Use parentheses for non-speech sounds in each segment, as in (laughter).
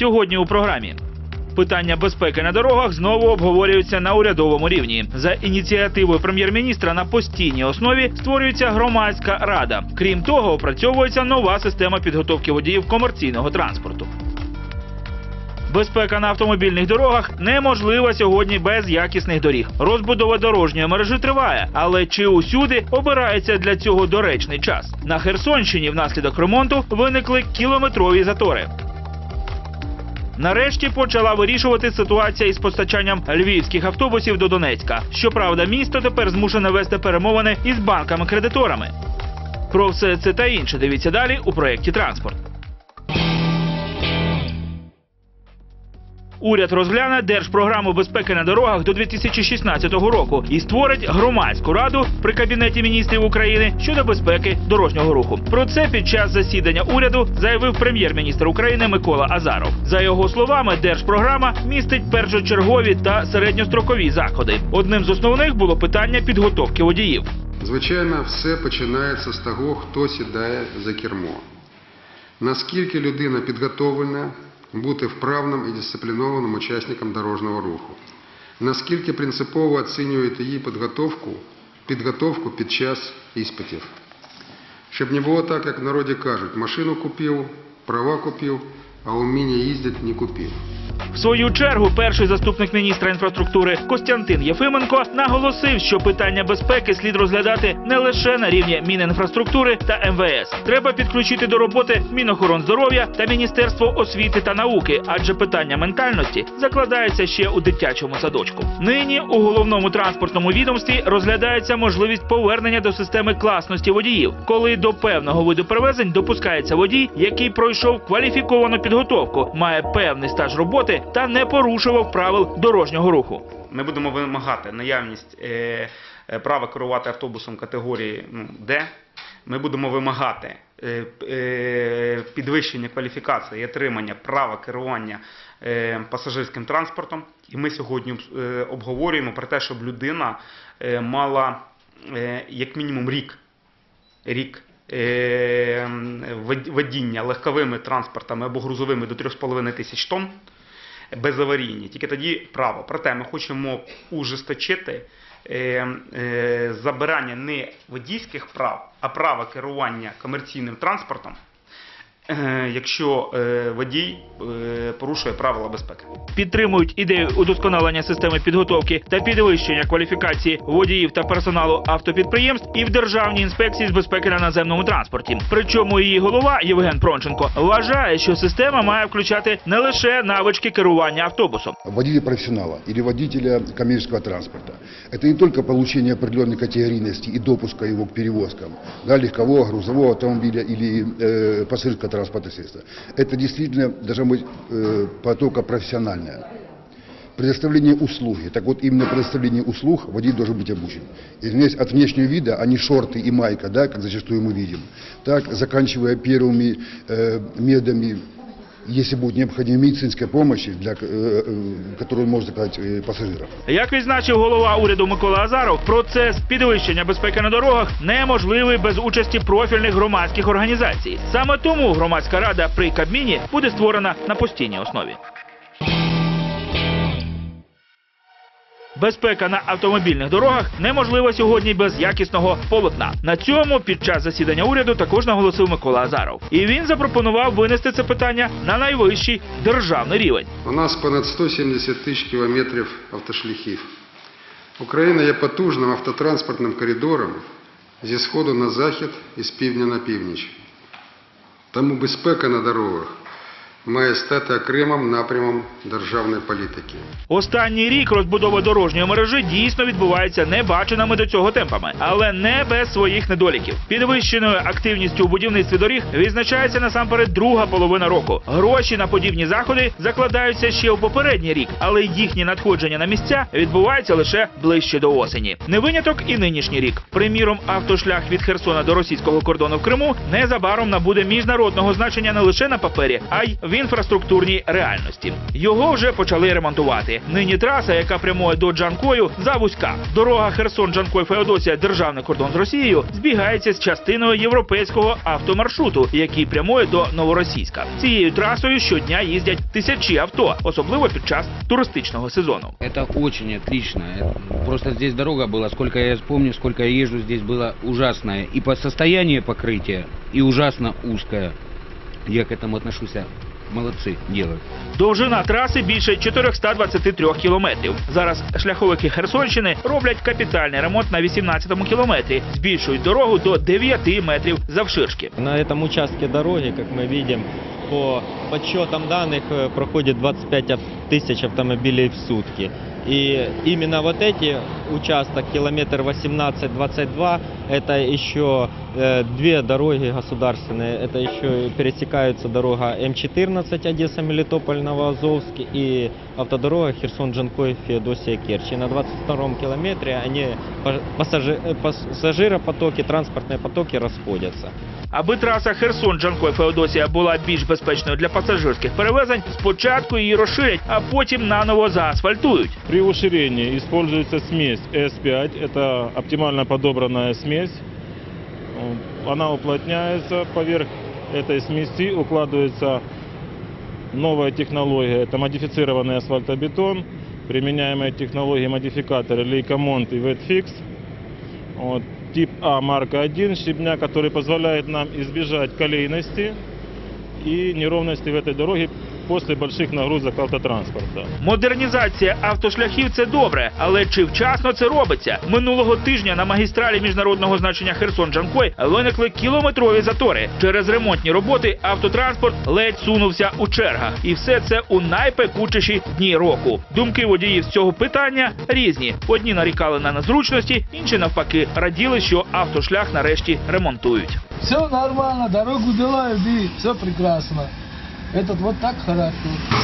Сьогодні у програмі. Питання безпеки на дорогах знову обговорюються на урядовому рівні. За ініціативою прем'єр-міністра на постійній основі створюється громадська рада. Крім того, опрацьовується нова система підготовки водіїв комерційного транспорту. Безпека на автомобільних дорогах неможлива сьогодні без якісних доріг. Розбудова дорожньої мережі триває, але чи усюди обирається для цього доречний час? На Херсонщині внаслідок ремонту виникли кілометрові затори. Нарешті почала вирішувати ситуація із постачанням львівських автобусів до Донецька. Щоправда, місто тепер змушене вести перемовини із банками-кредиторами. Про все це та інше дивіться далі у проєкті Транспорт. Уряд розгляне держпрограму безпеки на дорогах до 2016 року і створить громадську раду при кабінеті міністрів України щодо безпеки дорожнього руху. Про це під час засідання уряду заявив прем'єр-міністр України Микола Азаров. За його словами, держпрограма містить першочергові та середньострокові заходи. Одним з основних було питання підготовки водіїв. Звичайно, все починається з того, хто сідає за кермо. Наскільки людина підготовлена бути вправним і дисциплінованим учасником дорожнього руху? Наскільки принципово оцінюєте її підготовку, підготовку під час іспитів? Щоб не було так, як в народі кажуть, машину купив, права купив, а вміння їздити не купив. В свою чергу перший заступник міністра інфраструктури Костянтин Єфименко наголосив, що питання безпеки слід розглядати не лише на рівні Мінінфраструктури та МВС. Треба підключити до роботи Мінохоронздоров'я та Міністерство освіти та науки, адже питання ментальності закладається ще у дитячому садочку. Нині у головному транспортному відомстві розглядається можливість повернення до системи класності водіїв, коли до певного виду перевезень допускається водій, який пройшов кваліфіковану підготовку, має певний стаж роботи та не порушував правил дорожнього руху. Ми будемо вимагати наявність е, е, права керувати автобусом категорії ну, Д. Ми будемо вимагати е, підвищення кваліфікації і отримання права керування пасажирським транспортом. І ми сьогодні обговорюємо про те, щоб людина мала як мінімум рік рік водіння легковими транспортами або грузовими до 3,5 тисяч тонн безаварійні. Тільки тоді право. Проте ми хочемо ужесточити е, е, забирання не водійських прав, а права керування комерційним транспортом, е, якщо е, водій е, порушує правила безпеки. Підтримують ідею удосконалення системи підготовки та підвищення кваліфікації водіїв та персоналу автопідприємств і в Державній інспекції з безпеки на наземному транспорті. Причому її голова Євген Пронченко вважає, що система має включати не лише навички керування автобусом. водителя профессионала или водителя коммерческого транспорта. Это не только получение определенной категорийности и допуска его к перевозкам, да, легкового, грузового автомобиля или э, пассажирского транспортного средства. Это действительно должна быть э, потока профессиональная. Предоставление услуги. Так вот, именно предоставление услуг водитель должен быть обучен. Извиняюсь, от внешнего вида, а не шорты и майка, да, как зачастую мы видим. Так, заканчивая первыми э, медами если будет необходима медицинская помощь, для, э, э, которую может заказать э, пассажиров. Як відзначив голова уряду Микола Азаров, процес підвищення безпеки на дорогах неможливий без участі профільних громадських організацій. Саме тому громадська рада при Кабміні буде створена на постійній основі. Безпека на автомобільних дорогах неможлива сьогодні без якісного полотна. На цьому під час засідання уряду також наголосив Микола Азаров. І він запропонував винести це питання на найвищий державний рівень. У нас понад 170 тисяч кілометрів автошляхів. Україна є потужним автотранспортним коридором зі сходу на захід і з півдня на північ. Тому безпека на дорогах має стати окремим напрямом державної політики. Останній рік розбудова дорожньої мережі дійсно відбувається небаченими до цього темпами, але не без своїх недоліків. Підвищеною активністю у будівництві доріг відзначається насамперед друга половина року. Гроші на подібні заходи закладаються ще у попередній рік, але їхнє надходження на місця відбувається лише ближче до осені. Не виняток і нинішній рік. Приміром, автошлях від Херсона до російського кордону в Криму незабаром набуде міжнародного значення не лише на папері, а й в в інфраструктурній реальності. Його вже почали ремонтувати. Нині траса, яка прямує до Джанкою, завузька. Дорога Херсон Джанкой Феодосія, державний кордон з Росією, збігається з частиною європейського автомаршруту, який прямує до Новоросійська. Цією трасою щодня їздять тисячі авто, особливо під час туристичного сезону. Это очень отлично. Это- Просто здесь дорога была, сколько я помню, сколько я езжу, здесь было ужасное. И по состоянию покрытия, и ужасно узкое. Я к этому отношусь. а, Молодцы, делают. Довжина траси більше 423 кілометрів. Зараз шляховики Херсонщини роблять капітальний ремонт на 18-му кілометрі, збільшують дорогу до 9 метрів завширшки. На этом участке дороги, как мы видим, по подсчетам данных э, проходит 25 ав- тысяч автомобилей в сутки. И именно вот эти участок, километр 18-22, это еще э, две дороги государственные. Это еще и пересекаются дорога М14 Одесса-Мелитополь-Новоазовск и автодорога Херсон-Джанкой Феодосия-Керчь. И на 22 километре они па- пассажи- э, пассажиропотоки, транспортные потоки расходятся. Аби траса Херсон Джанкой Феодосія була більш безпечною для пасажирських перевезень, спочатку її розширять, а потім наново заасфальтують. При уширении используется смесь S5, это оптимально подобранная смесь. Она уплотняется, поверх этой смеси укладывается новая технология, это модифицированный асфальтобетон, применяемые технологии модификаторы Leica-Mont и Wetfix. Вот, тип А марка 1 щебня, который позволяет нам избежать колейности и неровности в этой дороге после больших нагрузок автотранспорта. Модернізація автошляхів це добре, але чи вчасно це робиться? Минулого тижня на магістралі міжнародного значення Херсон Джанкой виникли кілометрові затори. Через ремонтні роботи автотранспорт ледь сунувся у чергах, і все це у найпекучіші дні року. Думки водіїв з цього питання різні. Одні нарікали на незручності, інші навпаки раділи, що автошлях нарешті ремонтують. Все нормально, дорогу делают и все прекрасно. Этот вот так хорошо.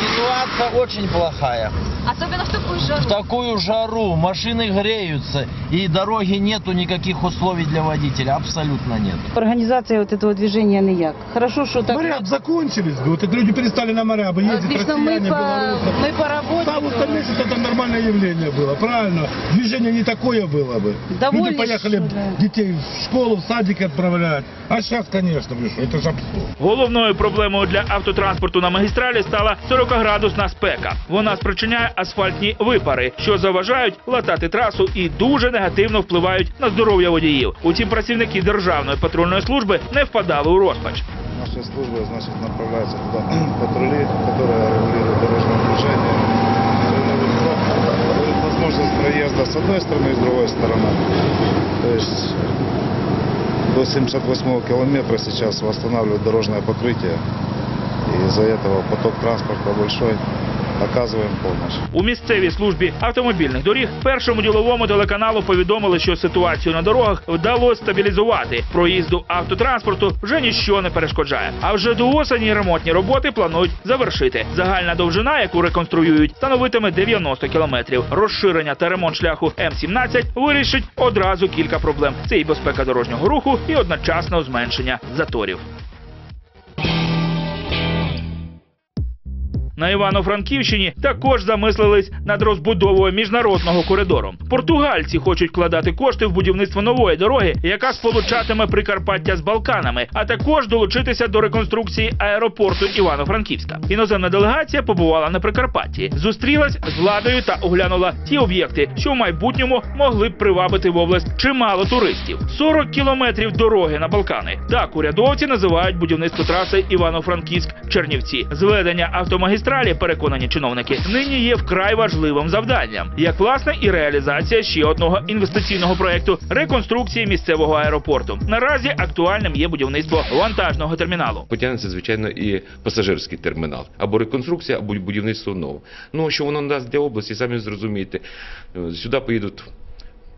Ситуация очень плохая. Особенно в такую жару. В такую жару машины греются и дороги нету никаких условий для водителя, абсолютно нет. Организация вот этого движения ніяк. Хорошо, что так. Моряб закончились, вот это люди перестали на морябы ездить, Отлично, мы россияне, по, белорусы. мы по работе. Там вот месяц это нормальное явление было, правильно. Движение не такое было бы. Довольно, Люди поехали что да. детей в школу, в садик отправлять. А сейчас, конечно, вы что, это же абсурд. Головною проблемою для автотранспорту на магістралі стала 40-градусна спека. Вона спричиняє асфальтні випари, що заважають латати трасу і дуже негативно впливають на здоров'я водіїв. Утім, працівники державної патрульної служби не впадали у розпач. Наша служба, значит, направляется туда (clears throat) патрули, которые регулируют дорожное движение. Дают возможность проезда с одной стороны и с другой стороны. То есть до 78 километра сейчас восстанавливают дорожное покрытие. И из-за этого поток транспорта большой. Оказываем помощь. У місцевій службі автомобільних доріг першому діловому телеканалу повідомили, що ситуацію на дорогах вдалося стабілізувати. Проїзду автотранспорту вже ніщо не перешкоджає. А вже до осені ремонтні роботи планують завершити. Загальна довжина, яку реконструюють, становитиме 90 кілометрів. Розширення та ремонт шляху М17 вирішить одразу кілька проблем: це і безпека дорожнього руху, і одночасно зменшення заторів. На Івано-Франківщині також замислились над розбудовою міжнародного коридору. Португальці хочуть вкладати кошти в будівництво нової дороги, яка сполучатиме Прикарпаття з Балканами, а також долучитися до реконструкції аеропорту Івано-Франківська. Іноземна делегація побувала на Прикарпатті, зустрілась з владою та оглянула ті об'єкти, що в майбутньому могли б привабити в область чимало туристів. 40 кілометрів дороги на Балкани. Так урядовці називають будівництво траси Івано-Франківськ-Чернівці. Зведення автомагістралі, переконані чиновники, нині є вкрай важливим завданням, як власне і реалізація ще одного інвестиційного проекту реконструкції місцевого аеропорту. Наразі актуальним є будівництво вантажного терміналу. Потягнеться, звичайно, і пасажирський термінал. Або реконструкція, або будівництво нового. Ну, що воно дасть для області, самі зрозумієте. Е, Сюди поїдуть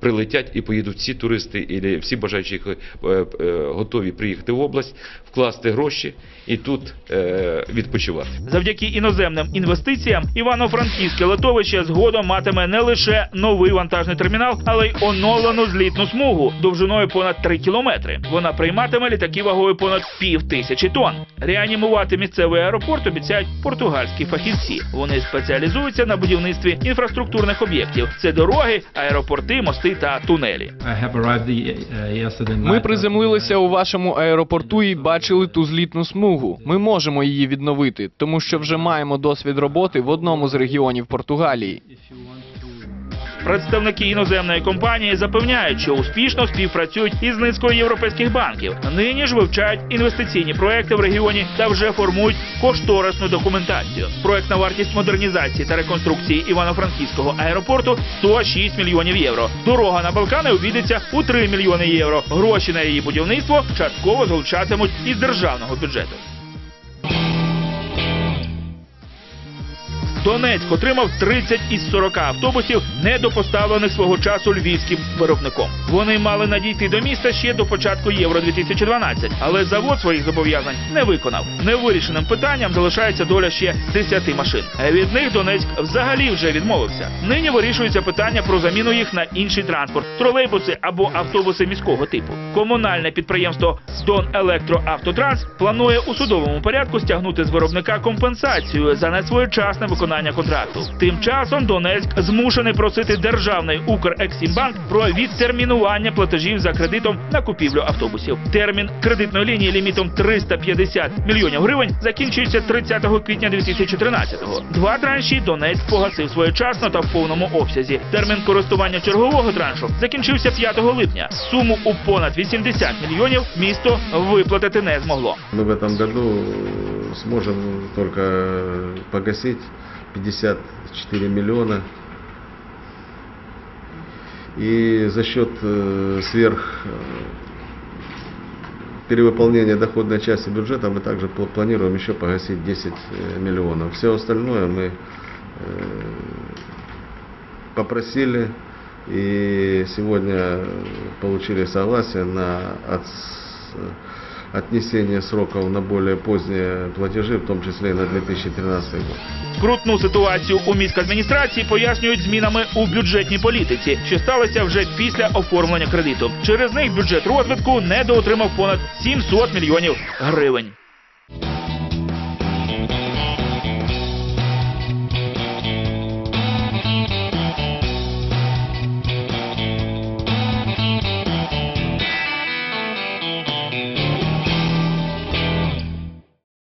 прилетять і поїдуть всі туристи, і всі бажаючі е, е, готові приїхати в область, вкласти гроші і тут е, відпочивати. Завдяки іноземним інвестиціям Івано-Франківське литовище згодом матиме не лише новий вантажний термінал, але й оновлену злітну смугу довжиною понад 3 кілометри. Вона прийматиме літаки вагою понад пів тисячі тонн. Реанімувати місцевий аеропорт обіцяють португальські фахівці. Вони спеціалізуються на будівництві інфраструктурних об'єктів: це дороги, аеропорти, мости та тунелі. Ми приземлилися у вашому аеропорту і бачили ту злітну смугу. Ми можемо її відновити, тому що вже маємо досвід роботи в одному з регіонів Португалії. Представники іноземної компанії запевняють, що успішно співпрацюють із низкою європейських банків. Нині ж вивчають інвестиційні проекти в регіоні та вже формують кошторисну документацію. Проектна вартість модернізації та реконструкції Івано-Франківського аеропорту 106 мільйонів євро. Дорога на Балкани обійдеться у 3 мільйони євро. Гроші на її будівництво частково залучатимуть із державного бюджету. Донецьк отримав 30 із 40 автобусів, недопоставлених свого часу львівським виробником. Вони мали надійти до міста ще до початку Євро 2012, але завод своїх зобов'язань не виконав. Невирішеним питанням залишається доля ще 10 машин. Від них Донецьк взагалі вже відмовився. Нині вирішується питання про заміну їх на інший транспорт тролейбуси або автобуси міського типу. Комунальне підприємство Дон Електроавтотранс планує у судовому порядку стягнути з виробника компенсацію за несвоєчасне виконання контракту. Тим часом Донецьк змушений просити державний Укрексімбанк про відтермінування платежів за кредитом на купівлю автобусів. Термін кредитної лінії лімітом 350 мільйонів гривень закінчується 30 квітня 2013-го. Два транші Донецьк погасив своєчасно та в повному обсязі. Термін користування чергового траншу закінчився 5 липня. Суму у понад 80 мільйонів місто виплатити не змогло. Мы в этом году сможем только погасить 54 миллиона. И за счет э, сверх э, перевыполнения доходной части бюджета мы также пл- планируем еще погасить 10 э, миллионов. Все остальное мы попросили и сегодня получили согласие на отнесение сроков на более поздние платежи, в том числе и на 2013 год. Крутну ситуацію у міськадміністрації пояснюють змінами у бюджетній політиці, що сталося вже після оформлення кредиту. Через них бюджет розвитку недоотримав понад 700 мільйонів гривень.